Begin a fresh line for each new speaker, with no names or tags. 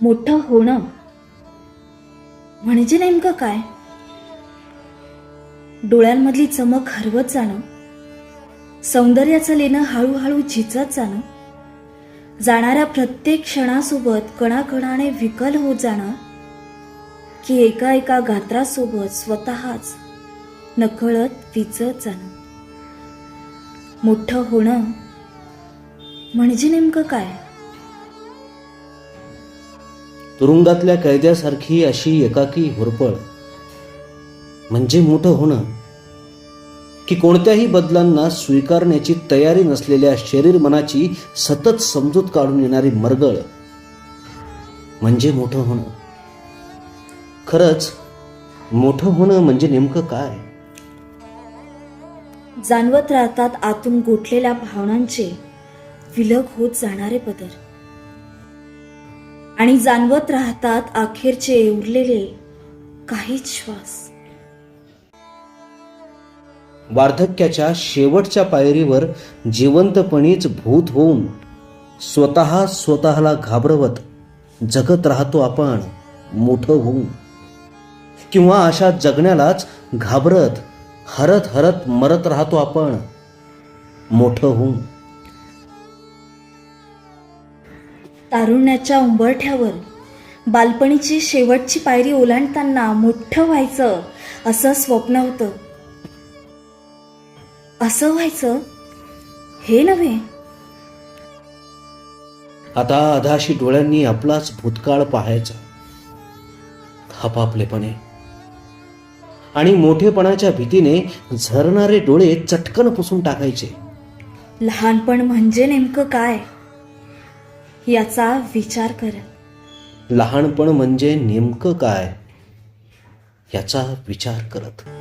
मोठं होणं. म्हणजे नेमकं काय? डोळ्यांमधली चमक हरवत जाणं. सौंदर्याचं लेणं हळूहळू झिजत जाणं. जाणाऱ्या प्रत्येक क्षणासोबत कणाकणाने विकल होत जाणं. की एका एका गात्रासोबत स्वतःच नकळत विचत जाणं. मोठं होणं. म्हणजे नेमकं काय?
तुरुंगातल्या कैद्यासारखी अशी एकाकी होरपळ. म्हणजे मोठं होणं. की कोणत्याही बदलांना स्वीकारण्याची तयारी नसलेल्या शरीर मनाची सतत समजूत काढून येणारी मरगळ. म्हणजे मोठं होणं. खरंच मोठं होणं म्हणजे नेमकं काय?
जाणवत राहतात आतून गोठलेल्या भावनांचे विलग होत जाणारे पदर. आणि जाणवत राहतात अखेरचे उरलेले काहीच श्वास.
वार्धक्याच्या शेवटच्या पायरीवर जिवंतपणीच भूत होऊन स्वतः स्वतःला घाबरवत जगत राहतो आपण मोठं होऊन. किंवा अशा जगण्यालाच घाबरत हरत हरत मरत राहतो आपण मोठं होऊन.
तारुण्याच्या उंबरठ्यावर. बालपणीची शेवटची पायरी ओलांडताना मोठं व्हायचं असं स्वप्न होतं. असं व्हायचं? हे नव्हे.
आता अधाशी डोळ्यांनी आपलाच भूतकाळ पाहायचा. आपापलेपणे. आणि मोठेपणाच्या भीतीने झरणारे डोळे चटकन पुसून टाकायचे.
लहानपण म्हणजे नेमकं काय? याचा विचार करा.
लहानपण म्हणजे नेमकं काय? याचा विचार करत.